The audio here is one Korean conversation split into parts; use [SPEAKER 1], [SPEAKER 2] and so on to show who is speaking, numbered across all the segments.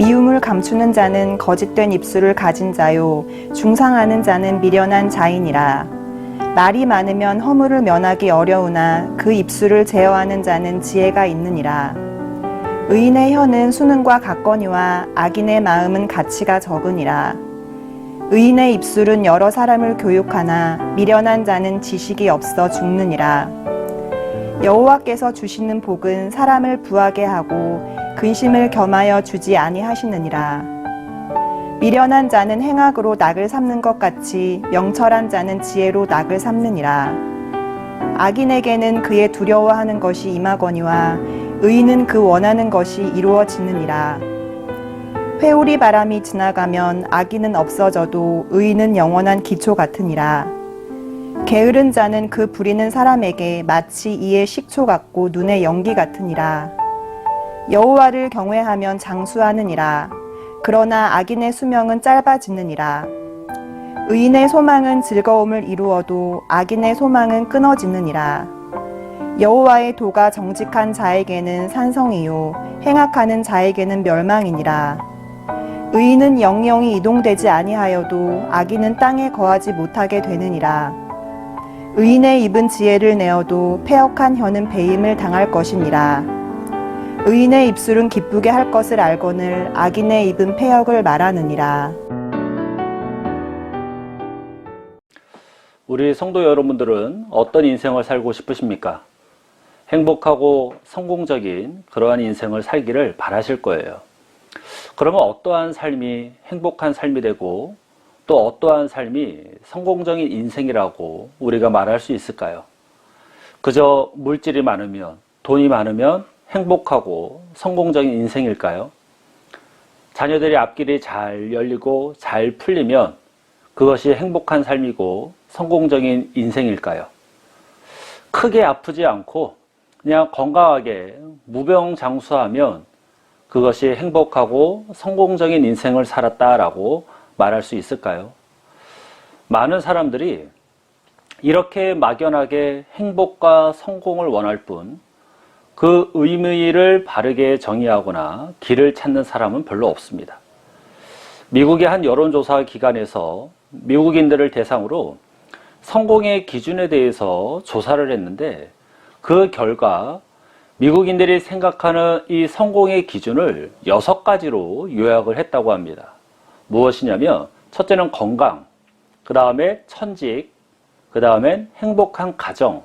[SPEAKER 1] 미움을 감추는 자는 거짓된 입술을 가진 자요 중상하는 자는 미련한 자이니라. 말이 많으면 허물을 면하기 어려우나 그 입술을 제어하는 자는 지혜가 있느니라. 의인의 혀는 수능과 같거니와 악인의 마음은 가치가 적으니라. 의인의 입술은 여러 사람을 교육하나 미련한 자는 지식이 없어 죽느니라. 여호와께서 주시는 복은 사람을 부하게 하고 근심을 겸하여 주지 아니하시느니라. 미련한 자는 행악으로 낙을 삼는 것 같이 명철한 자는 지혜로 낙을 삼느니라. 악인에게는 그의 두려워하는 것이 임하거니와 의인은 그 원하는 것이 이루어지느니라. 회오리 바람이 지나가면 악인은 없어져도 의인은 영원한 기초 같으니라. 게으른 자는 그 부리는 사람에게 마치 이의 식초 같고 눈의 연기 같으니라. 여호와를 경외하면 장수하느니라. 그러나 악인의 수명은 짧아지느니라. 의인의 소망은 즐거움을 이루어도 악인의 소망은 끊어지느니라. 여호와의 도가 정직한 자에게는 산성이요 행악하는 자에게는 멸망이니라. 의인은 영영이 이동되지 아니하여도 악인은 땅에 거하지 못하게 되느니라. 의인의 입은 지혜를 내어도 폐역한 혀는 배임을 당할 것이니라. 의인의 입술은 기쁘게 할 것을 알거늘 악인의 입은 폐역을 말하느니라.
[SPEAKER 2] 우리 성도 여러분들은 어떤 인생을 살고 싶으십니까? 행복하고 성공적인 그러한 인생을 살기를 바라실 거예요. 그러면 어떠한 삶이 행복한 삶이 되고 또 어떠한 삶이 성공적인 인생이라고 우리가 말할 수 있을까요? 그저 물질이 많으면, 돈이 많으면 행복하고 성공적인 인생일까요? 자녀들의 앞길이 잘 열리고 잘 풀리면 그것이 행복한 삶이고 성공적인 인생일까요? 크게 아프지 않고 그냥 건강하게 무병장수하면 그것이 행복하고 성공적인 인생을 살았다라고 말할 수 있을까요? 많은 사람들이 이렇게 막연하게 행복과 성공을 원할 뿐 그 의미를 바르게 정의하거나 길을 찾는 사람은 별로 없습니다. 미국의 한 여론조사 기관에서 미국인들을 대상으로 성공의 기준에 대해서 조사를 했는데 그 결과 미국인들이 생각하는 이 성공의 기준을 여섯 가지로 요약을 했다고 합니다. 무엇이냐면 첫째는 건강, 그 다음에 천직, 그 다음엔 행복한 가정,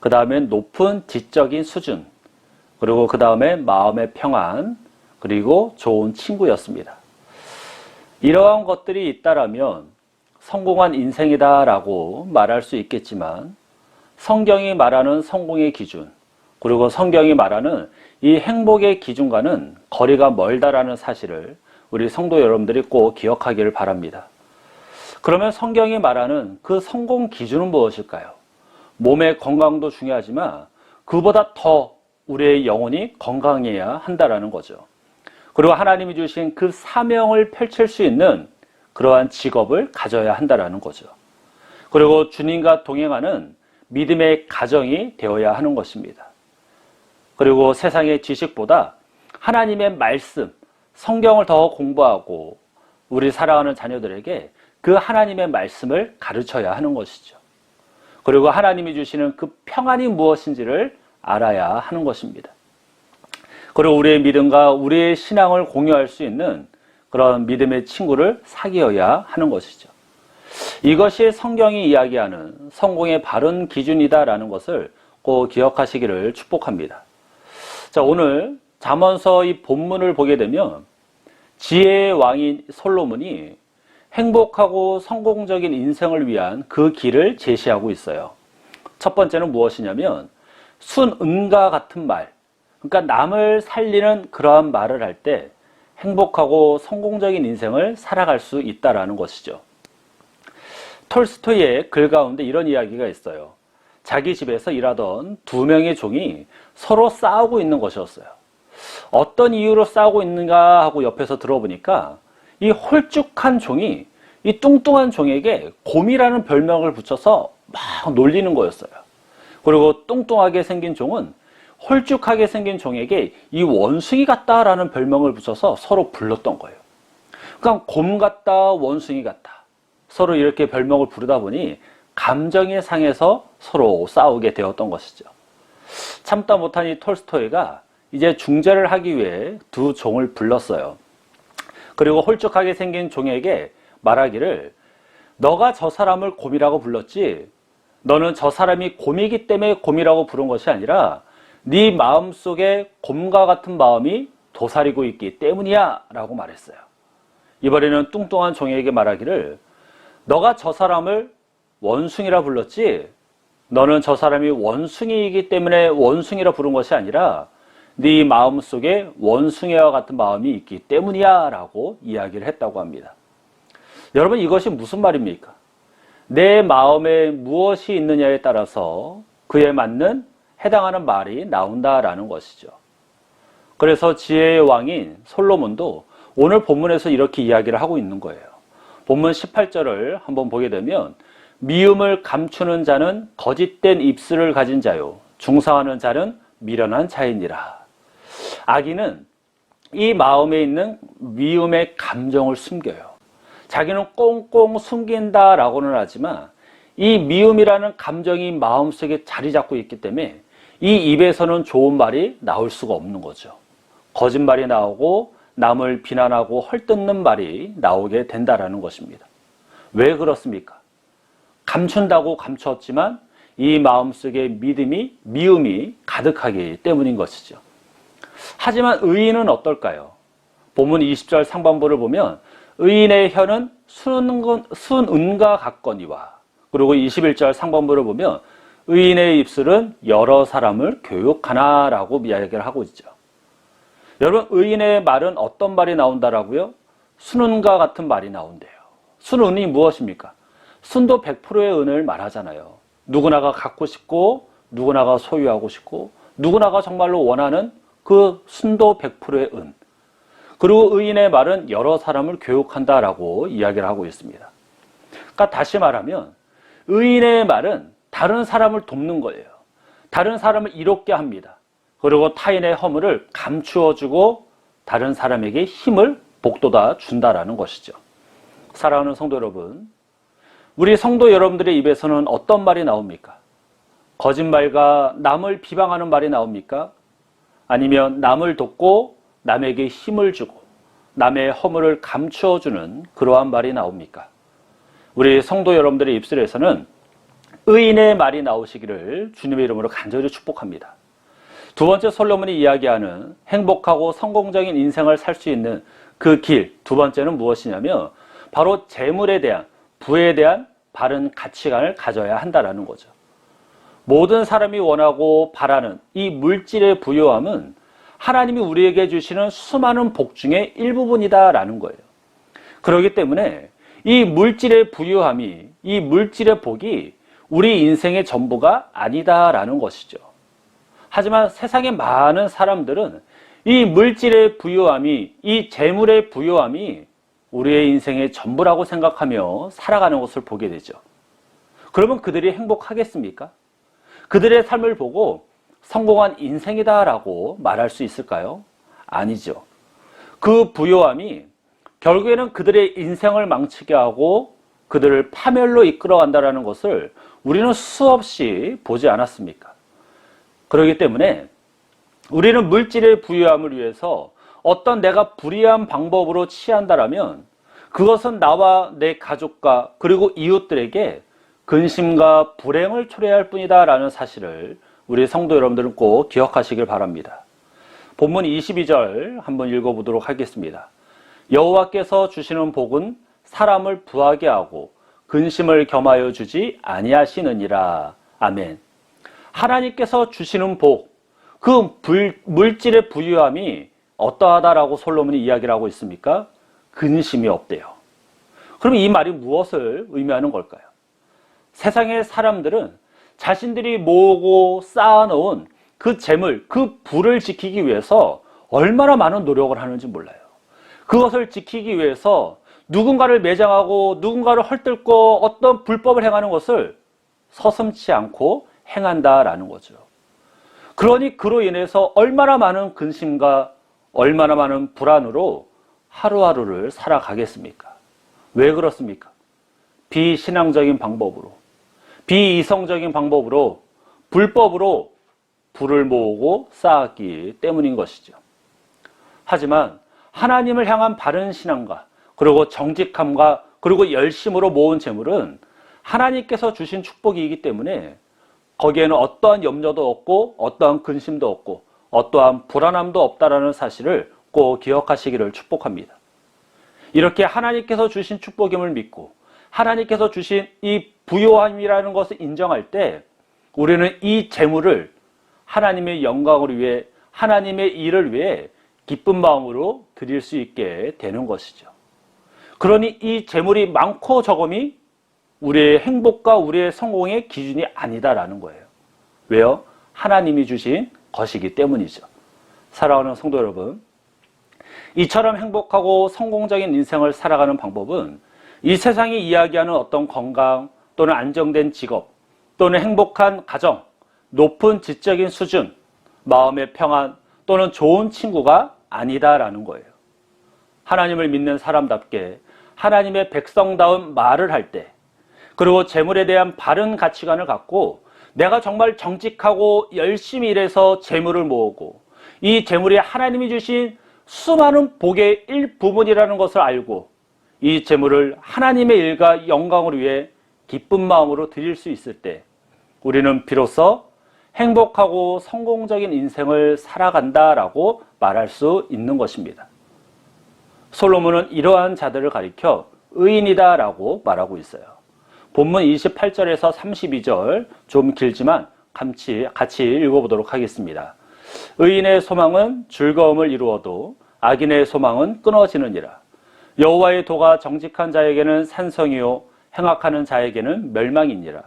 [SPEAKER 2] 그 다음엔 높은 지적인 수준, 그리고 그 다음에 마음의 평안, 그리고 좋은 친구였습니다. 이러한 것들이 있다라면 성공한 인생이다라고 말할 수 있겠지만 성경이 말하는 성공의 기준, 그리고 성경이 말하는 이 행복의 기준과는 거리가 멀다라는 사실을 우리 성도 여러분들이 꼭 기억하기를 바랍니다. 그러면 성경이 말하는 그 성공 기준은 무엇일까요? 몸의 건강도 중요하지만 그보다 더 우리의 영혼이 건강해야 한다라는 거죠. 그리고 하나님이 주신 그 사명을 펼칠 수 있는 그러한 직업을 가져야 한다라는 거죠. 그리고 주님과 동행하는 믿음의 가정이 되어야 하는 것입니다. 그리고 세상의 지식보다 하나님의 말씀, 성경을 더 공부하고 우리 사랑하는 자녀들에게 그 하나님의 말씀을 가르쳐야 하는 것이죠. 그리고 하나님이 주시는 그 평안이 무엇인지를 알아야 하는 것입니다. 그리고 우리의 믿음과 우리의 신앙을 공유할 수 있는 그런 믿음의 친구를 사귀어야 하는 것이죠. 이것이 성경이 이야기하는 성공의 바른 기준이다라는 것을 꼭 기억하시기를 축복합니다. 자, 오늘 잠언서 이 본문을 보게 되면 지혜의 왕인 솔로몬이 행복하고 성공적인 인생을 위한 그 길을 제시하고 있어요. 첫 번째는 무엇이냐면 순은과 같은 말. 그러니까 남을 살리는 그러한 말을 할 때 행복하고 성공적인 인생을 살아갈 수 있다라는 것이죠. 톨스토이의 글 가운데 이런 이야기가 있어요. 자기 집에서 일하던 두 명의 종이 서로 싸우고 있는 것이었어요. 어떤 이유로 싸우고 있는가 하고 옆에서 들어보니까 이 홀쭉한 종이 이 뚱뚱한 종에게 곰이라는 별명을 붙여서 막 놀리는 거였어요. 그리고 뚱뚱하게 생긴 종은 홀쭉하게 생긴 종에게 이 원숭이 같다라는 별명을 붙여서 서로 불렀던 거예요. 그러니까 곰 같다, 원숭이 같다. 서로 이렇게 별명을 부르다 보니 감정의 상해서 서로 싸우게 되었던 것이죠. 참다 못한 이 톨스토이가 이제 중재를 하기 위해 두 종을 불렀어요. 그리고 홀쭉하게 생긴 종에게 말하기를 너가 저 사람을 곰이라고 불렀지 너는 저 사람이 곰이기 때문에 곰이라고 부른 것이 아니라 네 마음속에 곰과 같은 마음이 도사리고 있기 때문이야 라고 말했어요. 이번에는 뚱뚱한 종에게 말하기를 너가 저 사람을 원숭이라 불렀지 너는 저 사람이 원숭이이기 때문에 원숭이라 부른 것이 아니라 네 마음속에 원숭이와 같은 마음이 있기 때문이야 라고 이야기를 했다고 합니다. 여러분 이것이 무슨 말입니까? 내 마음에 무엇이 있느냐에 따라서 그에 맞는 해당하는 말이 나온다라는 것이죠. 그래서 지혜의 왕인 솔로몬도 오늘 본문에서 이렇게 이야기를 하고 있는 거예요. 본문 18절을 한번 보게 되면 미움을 감추는 자는 거짓된 입술을 가진 자요 중상하는 자는 미련한 자이니라. 악인은 이 마음에 있는 미움의 감정을 숨겨요. 자기는 꽁꽁 숨긴다라고는 하지만 이 미움이라는 감정이 마음속에 자리 잡고 있기 때문에 이 입에서는 좋은 말이 나올 수가 없는 거죠. 거짓말이 나오고 남을 비난하고 헐뜯는 말이 나오게 된다라는 것입니다. 왜 그렇습니까? 감춘다고 감추었지만 이 마음속에 믿음이 미움이 가득하기 때문인 것이죠. 하지만 의인은 어떨까요? 본문 20절 상반부를 보면 의인의 혀는 순은, 순은과 같거니와 그리고 21절 상반부를 보면 의인의 입술은 여러 사람을 교육하나 라고 이야기를 하고 있죠. 여러분 의인의 말은 어떤 말이 나온다라고요? 순은과 같은 말이 나온대요. 순은이 무엇입니까? 순도 100%의 은을 말하잖아요. 누구나가 갖고 싶고 누구나가 소유하고 싶고 누구나가 정말로 원하는 그 순도 100%의 은. 그리고 의인의 말은 여러 사람을 교육한다라고 이야기를 하고 있습니다. 그러니까 다시 말하면 의인의 말은 다른 사람을 돕는 거예요. 다른 사람을 이롭게 합니다. 그리고 타인의 허물을 감추어주고 다른 사람에게 힘을 복돋아 준다라는 것이죠. 사랑하는 성도 여러분, 우리 성도 여러분들의 입에서는 어떤 말이 나옵니까? 거짓말과 남을 비방하는 말이 나옵니까? 아니면 남을 돕고 남에게 힘을 주고 남의 허물을 감추어주는 그러한 말이 나옵니까? 우리 성도 여러분들의 입술에서는 의인의 말이 나오시기를 주님의 이름으로 간절히 축복합니다. 두 번째 솔로몬이 이야기하는 행복하고 성공적인 인생을 살 수 있는 그 길, 두 번째는 무엇이냐면 바로 재물에 대한, 부에 대한 바른 가치관을 가져야 한다라는 거죠. 모든 사람이 원하고 바라는 이 물질의 부요함은 하나님이 우리에게 주시는 수많은 복 중의 일부분이다라는 거예요. 그렇기 때문에 이 물질의 부유함이, 이 물질의 복이 우리 인생의 전부가 아니다라는 것이죠. 하지만 세상의 많은 사람들은 이 물질의 부유함이, 이 재물의 부유함이 우리의 인생의 전부라고 생각하며 살아가는 것을 보게 되죠. 그러면 그들이 행복하겠습니까? 그들의 삶을 보고 성공한 인생이다라고 말할 수 있을까요? 아니죠. 그 부요함이 결국에는 그들의 인생을 망치게 하고 그들을 파멸로 이끌어간다라는 것을 우리는 수없이 보지 않았습니까? 그렇기 때문에 우리는 물질의 부유함을 위해서 어떤 내가 불이한 방법으로 취한다라면 그것은 나와 내 가족과 그리고 이웃들에게 근심과 불행을 초래할 뿐이다라는 사실을 우리 성도 여러분들은 꼭 기억하시길 바랍니다. 본문 22절 한번 읽어보도록 하겠습니다. 여호와께서 주시는 복은 사람을 부하게 하고 근심을 겸하여 주지 아니하시느니라. 아멘. 하나님께서 주시는 복, 그 불- 물질의 부유함이 어떠하다라고 솔로몬이 이야기를 하고 있습니까? 근심이 없대요. 그럼 이 말이 무엇을 의미하는 걸까요? 세상의 사람들은 자신들이 모으고 쌓아놓은 그 재물, 그 부를 지키기 위해서 얼마나 많은 노력을 하는지 몰라요. 그것을 지키기 위해서 누군가를 매장하고 누군가를 헐뜯고 어떤 불법을 행하는 것을 서슴치 않고 행한다라는 거죠. 그러니 그로 인해서 얼마나 많은 근심과 얼마나 많은 불안으로 하루하루를 살아가겠습니까? 왜 그렇습니까? 비신앙적인 방법으로, 비이성적인 방법으로, 불법으로 불을 모으고 쌓았기 때문인 것이죠. 하지만 하나님을 향한 바른 신앙과 그리고 정직함과 그리고 열심으로 모은 재물은 하나님께서 주신 축복이기 때문에 거기에는 어떠한 염려도 없고 어떠한 근심도 없고 어떠한 불안함도 없다라는 사실을 꼭 기억하시기를 축복합니다. 이렇게 하나님께서 주신 축복임을 믿고 하나님께서 주신 이 부요함이라는 것을 인정할 때 우리는 이 재물을 하나님의 영광을 위해 하나님의 일을 위해 기쁜 마음으로 드릴 수 있게 되는 것이죠. 그러니 이 재물이 많고 적음이 우리의 행복과 우리의 성공의 기준이 아니다라는 거예요. 왜요? 하나님이 주신 것이기 때문이죠. 사랑하는 성도 여러분, 이처럼 행복하고 성공적인 인생을 살아가는 방법은 이 세상이 이야기하는 어떤 건강 또는 안정된 직업 또는 행복한 가정, 높은 지적인 수준, 마음의 평안 또는 좋은 친구가 아니다라는 거예요. 하나님을 믿는 사람답게 하나님의 백성다운 말을 할 때, 그리고 재물에 대한 바른 가치관을 갖고 내가 정말 정직하고 열심히 일해서 재물을 모으고 이 재물이 하나님이 주신 수많은 복의 일부분이라는 것을 알고 이 재물을 하나님의 일과 영광을 위해 기쁜 마음으로 드릴 수 있을 때 우리는 비로소 행복하고 성공적인 인생을 살아간다라고 말할 수 있는 것입니다. 솔로몬은 이러한 자들을 가리켜 의인이다라고 말하고 있어요. 본문 28절에서 32절 좀 길지만 같이, 같이 읽어보도록 하겠습니다. 의인의 소망은 즐거움을 이루어도 악인의 소망은 끊어지느니라. 여호와의 도가 정직한 자에게는 산성이요 행악하는 자에게는 멸망이니라.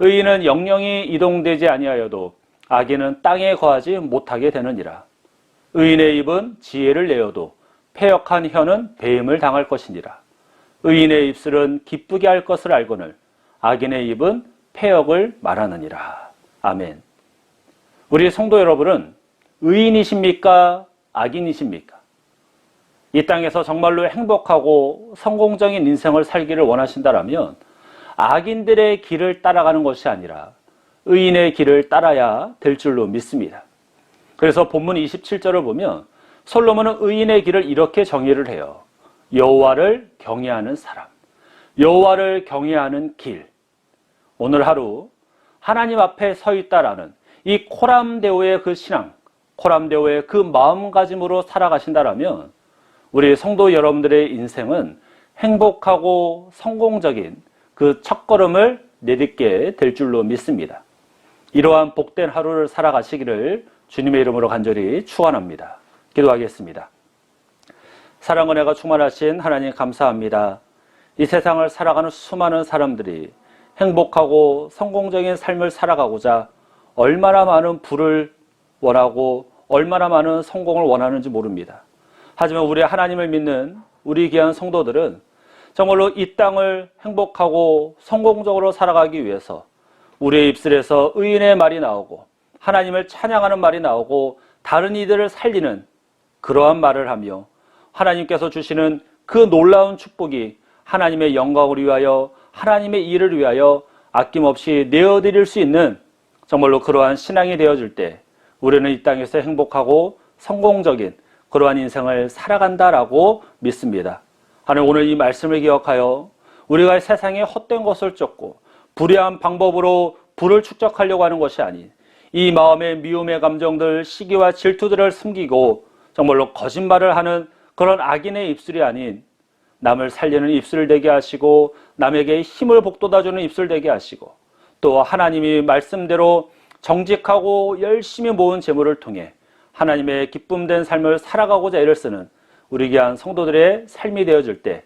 [SPEAKER 2] 의인은 영영이 이동되지 아니하여도 악인은 땅에 거하지 못하게 되느니라. 의인의 입은 지혜를 내어도 패역한 혀는 배임을 당할 것이니라. 의인의 입술은 기쁘게 할 것을 알거늘 악인의 입은 패역을 말하느니라. 아멘. 우리 성도 여러분은 의인이십니까? 악인이십니까? 이 땅에서 정말로 행복하고 성공적인 인생을 살기를 원하신다라면 악인들의 길을 따라가는 것이 아니라 의인의 길을 따라야 될 줄로 믿습니다. 그래서 본문 27절을 보면 솔로몬은 의인의 길을 이렇게 정의를 해요. 여호와를 경외하는 사람, 여호와를 경외하는 길. 오늘 하루 하나님 앞에 서 있다라는 이 코람데오의 그 신앙, 코람데오의 그 마음가짐으로 살아가신다라면 우리 성도 여러분들의 인생은 행복하고 성공적인 그 첫걸음을 내딛게 될 줄로 믿습니다. 이러한 복된 하루를 살아가시기를 주님의 이름으로 간절히 축원합니다. 기도하겠습니다. 사랑 은혜가 충만하신 하나님 감사합니다. 이 세상을 살아가는 수많은 사람들이 행복하고 성공적인 삶을 살아가고자 얼마나 많은 부를 원하고 얼마나 많은 성공을 원하는지 모릅니다. 하지만 우리 하나님을 믿는 우리 귀한 성도들은 정말로 이 땅을 행복하고 성공적으로 살아가기 위해서 우리의 입술에서 의인의 말이 나오고 하나님을 찬양하는 말이 나오고 다른 이들을 살리는 그러한 말을 하며 하나님께서 주시는 그 놀라운 축복이 하나님의 영광을 위하여 하나님의 일을 위하여 아낌없이 내어드릴 수 있는 정말로 그러한 신앙이 되어질 때 우리는 이 땅에서 행복하고 성공적인 그러한 인생을 살아간다라고 믿습니다. 하나님 오늘 이 말씀을 기억하여 우리가 세상에 헛된 것을 쫓고 불의한 방법으로 부를 축적하려고 하는 것이 아닌 이 마음의 미움의 감정들, 시기와 질투들을 숨기고 정말로 거짓말을 하는 그런 악인의 입술이 아닌 남을 살리는 입술을 되게 하시고 남에게 힘을 복돋아주는 입술 되게 하시고 또 하나님이 말씀대로 정직하고 열심히 모은 재물을 통해 하나님의 기쁨된 삶을 살아가고자 애를 쓰는 우리 귀한 성도들의 삶이 되어질 때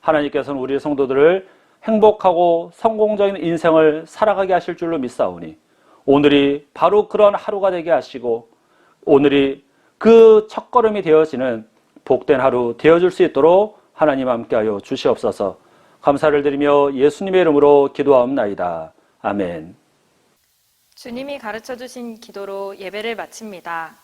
[SPEAKER 2] 하나님께서는 우리 성도들을 행복하고 성공적인 인생을 살아가게 하실 줄로 믿사오니 오늘이 바로 그런 하루가 되게 하시고 오늘이 그 첫걸음이 되어지는 복된 하루 되어줄 수 있도록 하나님 함께하여 주시옵소서 감사를 드리며 예수님의 이름으로 기도하옵나이다. 아멘.
[SPEAKER 3] 주님이 가르쳐 주신 기도로 예배를 마칩니다.